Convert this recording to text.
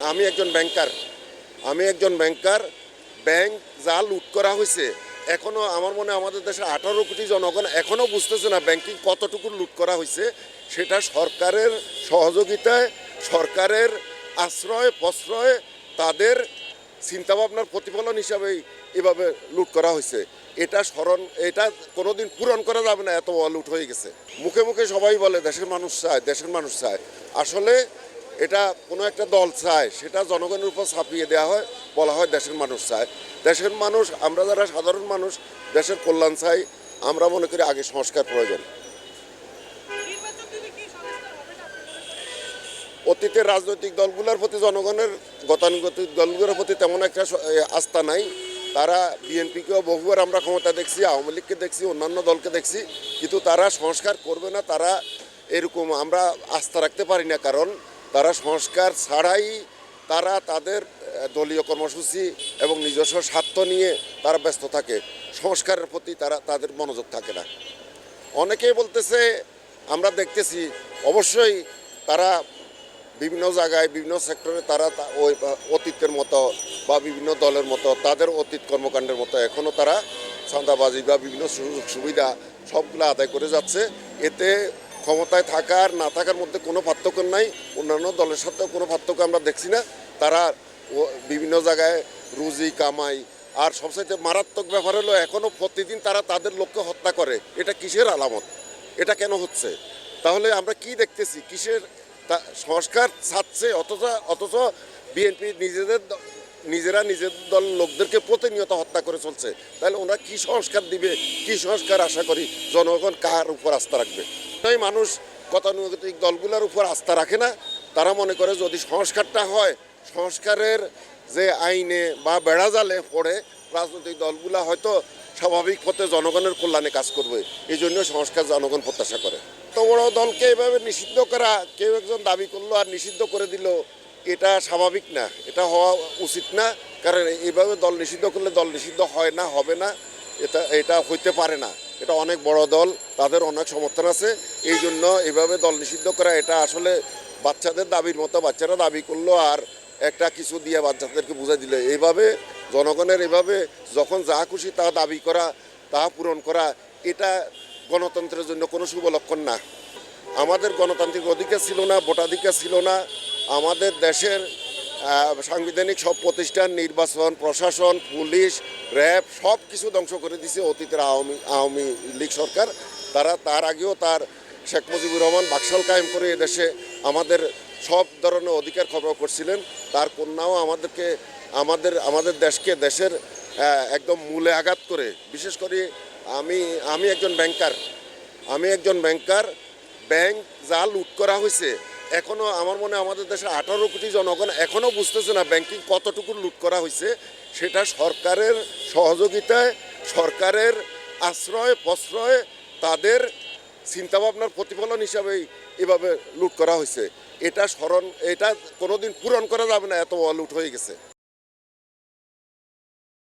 আমি একজন ব্যাংকার। আমি একজন ব্যাংকার। ব্যাংক যা লুট করা হয়েছে, এখনও আমার মনে আমাদের দেশের আঠারো কোটি জনগণ এখনও বুঝতেছে না ব্যাংকিং কতটুকু লুট করা হয়েছে। সেটা সরকারের সহযোগিতায়, সরকারের আশ্রয়, প্রশ্রয়, তাদের চিন্তাভাবনার প্রতিফলন হিসাবেই এভাবে লুট করা হয়েছে। এটা স্মরণ, এটা কোনোদিন পূরণ করা যাবে না, এত লুট হয়ে গেছে। মুখে মুখে সবাই বলে, দেশের মানুষ চায়, দেশের মানুষ চায়। আসলে এটা কোনো একটা দল চায়, সেটা জনগণের উপর ছাপিয়ে দেওয়া হয়, বলা হয় দেশের মানুষ চায়। দেশের মানুষ, আমরা যারা সাধারণ মানুষ, দেশের কল্যাণ চাই, আমরা মনে করি আগে সংস্কার প্রয়োজন। অতীতের রাজনৈতিক দলগুলোর প্রতি, জনগণের গতানুগতিক দলগুলোর প্রতি তেমন একটা আস্থা নাই। তারা বিএনপিকেও বহুবার আমরা ক্ষমতা দেখছি, আওয়ামী লীগকে দেখছি, অন্যান্য দলকে দেখছি, কিন্তু তারা সংস্কার করবে না, তারা এরকম আমরা আস্থা রাখতে পারি না। কারণ তারা সংস্কার ছাড়াই তারা তাদের দলীয় কর্মসূচি এবং নিজস্ব স্বার্থ নিয়ে তারা ব্যস্ত থাকে। সংস্কারের প্রতি তারা, তাদের মনোযোগ থাকে না। অনেকেই বলতেছে, আমরা দেখতেছি, অবশ্যই তারা বিভিন্ন জায়গায়, বিভিন্ন সেক্টরে তারা ওই অতীতের মতো বা বিভিন্ন দলের মতো, তাদের অতীত কর্মকাণ্ডের মতো এখনও তারা চাঁদাবাজি বা বিভিন্ন সুযোগ সুবিধা সবগুলো আদায় করে যাচ্ছে। এতে ক্ষমতায় থাকার, না থাকার মধ্যে কোনো পার্থক্য নাই। অন্যান্য দলের সাথে কোনো পার্থক্য আমরা দেখছি না। তারা বিভিন্ন জায়গায় রুজি, কামাই, আর সবচাইতে মারাত্মক ব্যাপার হলো এখনও প্রতিদিন তারা তাদের লোককে হত্যা করে। এটা কিসের আলামত? এটা কেন হচ্ছে? তাহলে আমরা কি দেখতেছি? কিসের সংস্কার ছাড়ছে? অথচ অথচ বিএনপি নিজেদের নিজেরা নিজের দল লোকদেরকে প্রতিনিয়ত হত্যা করে চলছে। তাহলে ওরা কি সংস্কার দিবে? কি সংস্কার আশা করি জনগণ কার উপর আস্থা রাখবে? তাই মানুষ গতানুগতিক দলগুলোর উপর আস্থা রাখে না। তারা মনে করে যদি সংস্কারটা হয়, সংস্কারের যে আইনে বা বেড়া জালে পড়ে রাজনৈতিক দলগুলা হয়তো স্বাভাবিক পথে জনগণের কল্যাণে কাজ করবে। এই জন্য সংস্কার জনগণ প্রত্যাশা করে। তো বড় দলকে এভাবে নিষিদ্ধ করা, কেউ একজন দাবি করল আর নিষিদ্ধ করে দিল, এটা স্বাভাবিক না। এটা হওয়া উচিত না। কারণ এইভাবে দল নিষিদ্ধ করলে দল নিষিদ্ধ হয় না, হবে না। এটা এটা হইতে পারে না। এটা অনেক বড় দল, তাদের অনেক সমর্থন আছে। এই জন্য এভাবে দল নিষিদ্ধ করা, এটা আসলে বাচ্চাদের দাবির মতো, বাচ্চারা দাবি করল আর একটা কিছু দিয়ে বাচ্চাদেরকে বুঝাই দিলে। এইভাবে, জনগণের এভাবে যখন যা খুশি তা দাবি করা, তা পূরণ করা, এটা গণতন্ত্রের জন্য কোনো শুভ লক্ষণ না। আমাদের গণতান্ত্রিক অধিকার ছিল না, ভোটাধিকার ছিল না। আমাদের দেশের সাংবিধানিক সব প্রতিষ্ঠান, নির্বাচন, প্রশাসন, পুলিশ, র্যাব, সব কিছু ধ্বংস করে দিছে অতীতের আওয়ামী আওয়ামী লীগ সরকার। তারা তার আগেও তার শেখ মুজিবুর রহমান বাকশাল কায়েম করে এদেশে আমাদের সব ধরনের অধিকার খবর করছিলেন। তার কন্যাও আমাদেরকে, আমাদের আমাদের দেশকে, দেশের একদম মূলে আঘাত করে। বিশেষ করে আমি আমি একজন ব্যাংকার। আমি একজন ব্যাংকার। ব্যাংক যা লুট করা হয়েছে। এখনও আমার মনে আমাদের দেশের আঠারো কোটি জনগণ এখনও বুঝতেছে না ব্যাংকিং কতটুকু লুট করা হয়েছে। সেটা সরকারের সহযোগিতায়, সরকারের আশ্রয়, প্রশ্রয়, তাদের চিন্তাভাবনার প্রতিফলন হিসাবেই এভাবে লুট করা হয়েছে। এটা স্মরণ, এটা কোনোদিন পূরণ করা যাবে না, এত লুট হয়ে গেছে।